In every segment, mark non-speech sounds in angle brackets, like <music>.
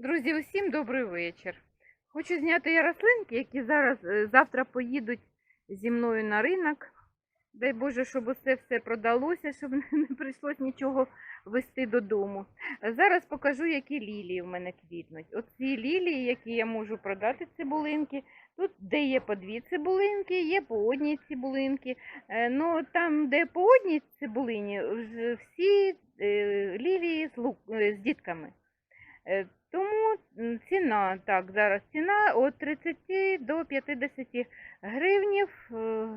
Друзі, усім добрий вечір. Хочу зняти я рослинки, які зараз е, завтра поїдуть зі мною на ринок. Дай Боже, щоб усе все продалося, щоб <laughs> не прийшлось нічого вести додому. Зараз покажу, які лілії в мене квітнуть. Оці лілії, які я можу продати цибулинки. Тут, де є по дві цибулинки, є по одній цибулинки. Е, Ну там, де по одній цибулині, всі е, лілії з дітками. Тому ціна, так, зараз ціна від 30 до 50 гривнів, е,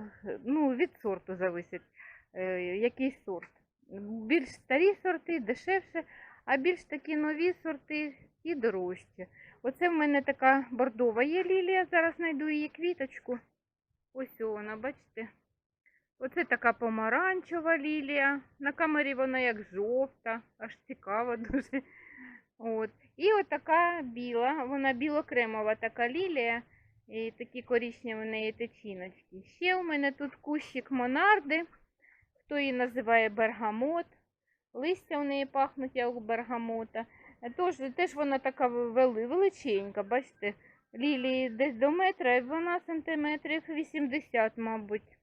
ну, від сорту залежить, е, який сорт. Більш старі сорти дешевше, а більш такі нові сорти і дорожче. Оце в мене така бордова є лілія, зараз знайду її квіточку. Ось вона, бачите. Оце така помаранчева лілія. На камері вона як жовта, аж цікава <laughs> дуже. От. І отака біла, вона білокремова така лілія, і такі коричневі в неї течіночки. Ще у мене тут кущик монарди, хто її називає бергамот. Листя у неї пахнуть як у бергамота. Тож, теж вона така вели, величенька, бачите, лілії десь до метра, і вона сантиметрів 80, мабуть.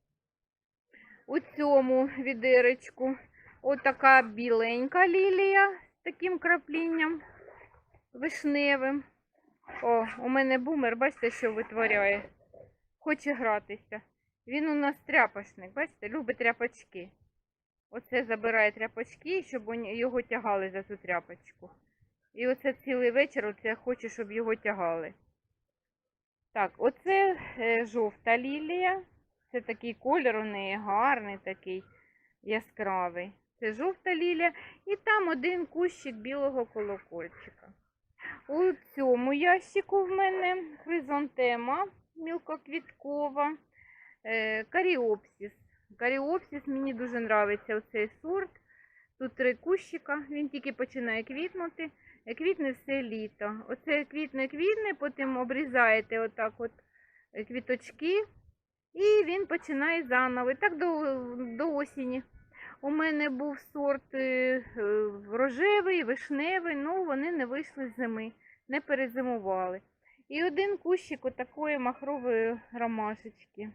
У цьому відеречку отака біленька лілія таким краплінням вишневим. О, у мене бумер, бачите, що витворяє. Хоче гратися. Він у нас тряпочник, бачите, любить тряпочки. Оце забирає тряпочки, щоб його тягали за цю тряпочку. І оце цілий вечір оце хоче, щоб його тягали. Так, оце е, жовта лілія. Це такий колір у неї гарний, такий яскравий. Це жовта лілія. І там один кущик білого колокольчика. У цьому ящику в мене хризантема мілкоквіткова, е, каріопсис. Каріопсис мені дуже подобається оцей сорт. Тут три кущика, він тільки починає квітнути. е, Квітне все літо. Оце квітне квітне, потім обрізаєте отак от е, квіточки, і він починає заново. І так до, до осені. У мене був сорт е, е, рожевий, вишневий, ну вони не вийшли з зими, не перезимували. І один кущик отакої махрової ромашечки.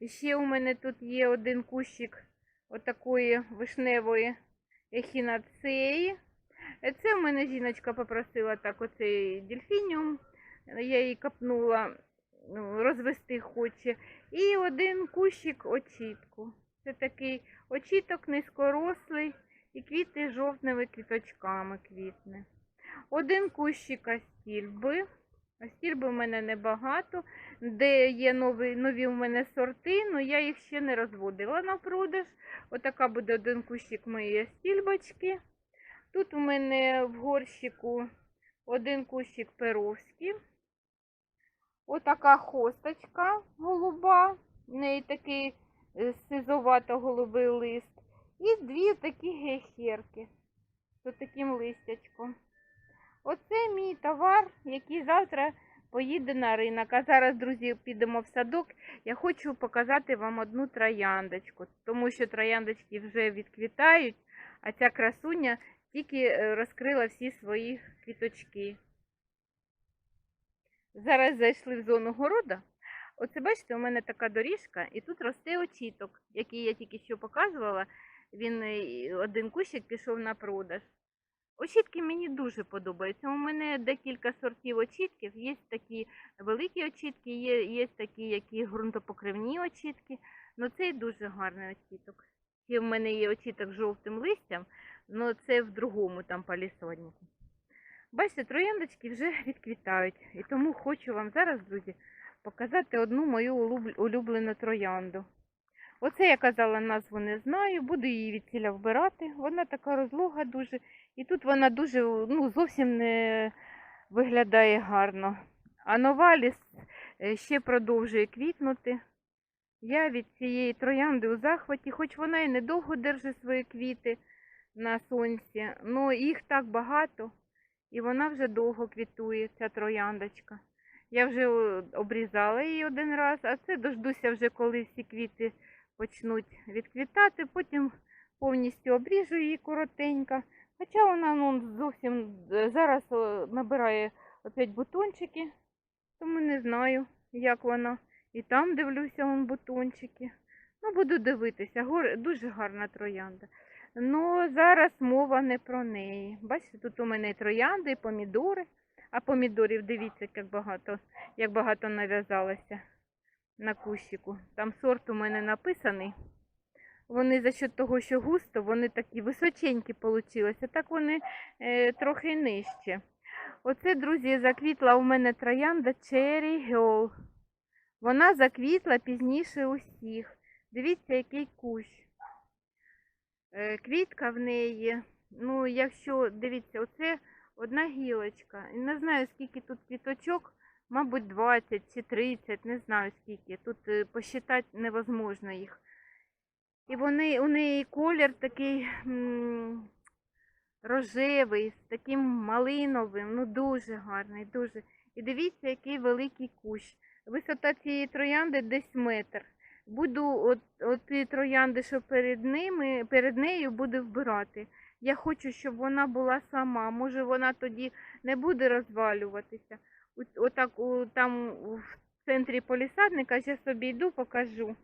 І ще у мене тут є один кущик отакої вишневої ехінацеї. Е, Це в мене жіночка попросила так оцей дельфініум. Я їй капнула, ну, розвести хоче. І один кущик очітку. Це такий очіток низькорослий і квіти жовтними квіточками квітне. Один кущик астільби. Астільби в мене небагато. Де є нові, нові в мене сорти, але я їх ще не розводила на продаж. Отака буде один кущик моєї астільбочки. Тут у мене в горщику один кущик перовський. Отака хосточка голуба. В неї такий е, сизовато-голубий лист. І дві такі гехерки з таким листячком. Оце мій товар, який завтра поїде на ринок. А зараз, друзі, підемо в садок. Я хочу показати вам одну трояндочку, тому що трояндочки вже відквітають, а ця красуня тільки е, розкрила всі свої квіточки. Зараз зайшли в зону города. Оце бачите, у мене така доріжка, і тут росте очіток, який я тільки що показувала. Він е, один кущик пішов на продаж. Очітки мені дуже подобаються. У мене декілька сортів очітків. Є такі великі очітки, є, є такі, які ґрунтопокривні очітки. Ну цей дуже гарний очіток. Ще в мене є очіток з жовтим листям, але це в другому там палісоднику. Бачите, трояндочки вже відквітають. І тому хочу вам зараз, друзі, показати одну мою улюблену троянду. Оце я казала, назву не знаю, буду її відціля вбирати. Вона така розлога дуже. І тут вона дуже ну, зовсім не виглядає гарно. А новаліс е, ще продовжує квітнути. Я від цієї троянди у захваті, хоч вона і недовго держить свої квіти на сонці, але їх так багато, і вона вже довго квітує, ця трояндочка. Я вже е, обрізала її один раз, а це дождуся вже, коли всі квіти почнуть відквітати, потім повністю обріжу її коротенько, Хоча вона ну, зовсім е, зараз е, набирає опять бутончики, тому не знаю, як вона. І там дивлюся вон бутончики. Ну, буду дивитися. Дуже гарна троянда. Ну, зараз мова не про неї. Бачите, тут у мене і троянди, і помідори. А помідорів, дивіться, як багато, як багато нав'язалося на кущику. Там сорт у мене написаний. Вони за счет того, що густо, вони такі височенькі получилися, так вони е, трохи нижче. Оце, друзі, заквітла у мене троянда Cherry Girl. Вона заквітла пізніше усіх. Дивіться, який кущ. Е, Квітка в неї, ну, якщо, дивіться, оце одна гілочка. Не знаю, скільки тут квіточок, мабуть, 20 чи 30, не знаю скільки. Тут е, посчитати невозможно їх. І вони, у неї колір такий рожевий, з таким малиновим, ну дуже гарний, дуже. І дивіться, який великий кущ. Висота цієї троянди десь метр. Буду от, от ті троянди, що перед ними, перед нею буду вбирати. Я хочу, щоб вона була сама. Може, вона тоді не буде розвалюватися. Отак там в центрі полісадника, я собі йду, покажу.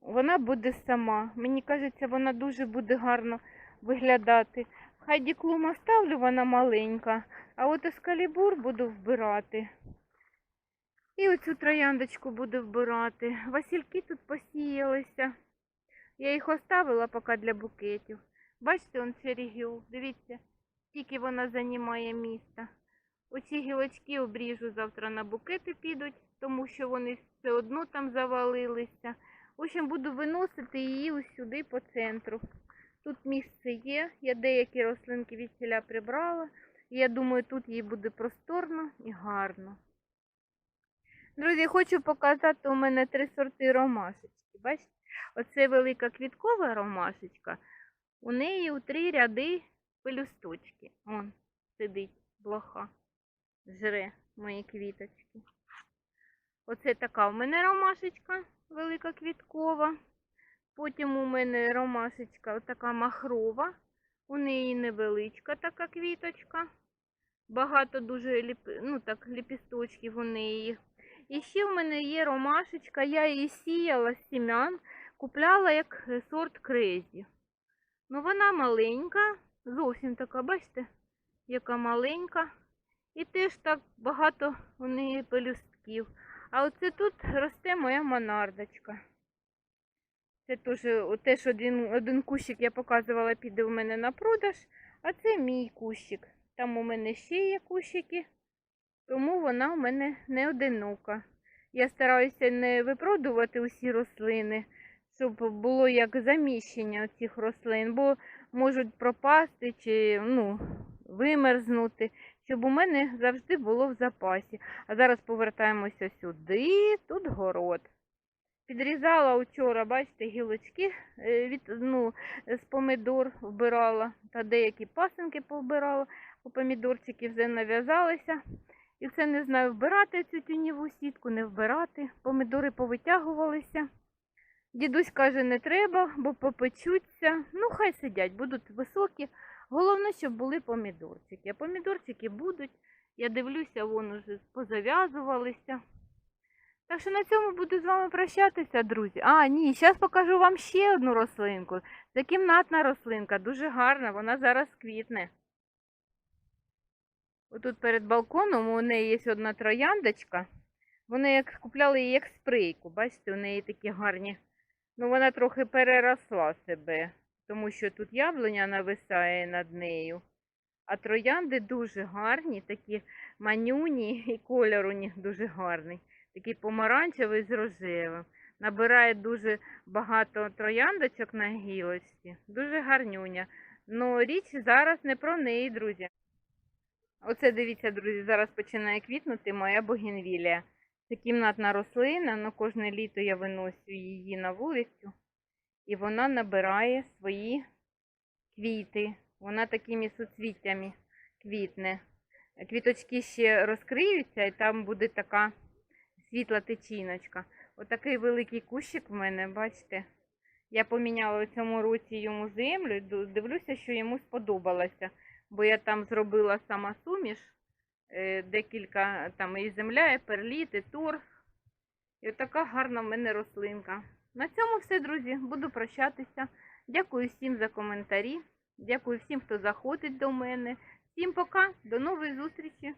Вона буде сама. Мені кажеться, вона дуже буде гарно виглядати. Хайді Клум оставлю, вона маленька, а от ескалібур буду вбирати. І оцю трояндочку буду вбирати. Васильки тут посіялися. Я їх оставила поки для букетів. Бачите, он черігіл. Дивіться, скільки вона займає міста. Оці гілочки обріжу завтра на букети підуть, тому що вони все одно там завалилися. В общем, буду виносити її ось сюди по центру. Тут місце є, я деякі рослинки від селя прибрала. І я думаю, тут їй буде просторно і гарно. Друзі, хочу показати, у мене три сорти ромашечки. Бачите? Оце велика квіткова ромашечка. У неї у три ряди пелюсточки. Он сидить блоха, жре мої квіточки. Оце така у мене ромашечка велика квіткова. Потім у мене ромашечка така махрова. У неї невеличка така квіточка. Багато дуже ліп... ну, так, ліпісточків у неї. І ще в мене є ромашечка, я її сіяла з сім'ян, купляла як сорт крезі. Ну вона маленька, зовсім така, бачите, яка маленька. І теж так багато у неї пелюстків. А оце тут росте моя монардочка. Це теж теж один, один кущик я показувала, піде у мене на продаж, а це мій кущик. Там у мене ще є кущики, тому вона у мене не одинока. Я стараюся не випродувати усі рослини, щоб було як заміщення цих рослин, бо можуть пропасти чи ну, вимерзнути, щоб у мене завжди було в запасі. А зараз повертаємося сюди, тут город. Підрізала вчора, бачите, гілочки е, від, ну, з помидор вбирала, та деякі пасинки повбирала, бо помідорчики вже нав'язалися. І це не знаю, вбирати цю тіньову сітку, не вбирати. Помидори повитягувалися. Дідусь каже, не треба, бо попечуться. Ну, хай сидять, будуть високі. Головне, щоб були помідорчики. А помідорчики будуть. Я дивлюся, вон уже позав'язувалися. Так що на цьому буду з вами прощатися, друзі. А, ні, зараз покажу вам ще одну рослинку. Це кімнатна рослинка, дуже гарна, вона зараз квітне. Отут перед балконом у неї є одна трояндочка. Вони як купляли її як спрейку. Бачите, у неї такі гарні. Ну, вона трохи переросла себе, тому що тут яблуня нависає над нею. А троянди дуже гарні, такі манюні <laughs> і кольор у них дуже гарний. Такий помаранчевий з рожевим. Набирає дуже багато трояндочок на гілочці. Дуже гарнюня. Ну, річ зараз не про неї, друзі. Оце дивіться, друзі, зараз починає квітнути моя богінвілія. Це кімнатна рослина, але кожне літо я виносю її на вулицю, і вона набирає свої квіти. Вона такими суцвіттями квітне. Квіточки ще розкриються, і там буде така світла течіночка. Отакий великий кущик в мене, бачите, Я поміняла у цьому році йому землю дивлюся, що йому сподобалося. Бо я там зробила сама суміш, декілька там і земля, і перліт, і торф. І така гарна в мене рослинка. На цьому все, друзі. Буду прощатися. Дякую всім за коментарі. Дякую всім, хто заходить до мене. Всім пока, до нової зустрічі!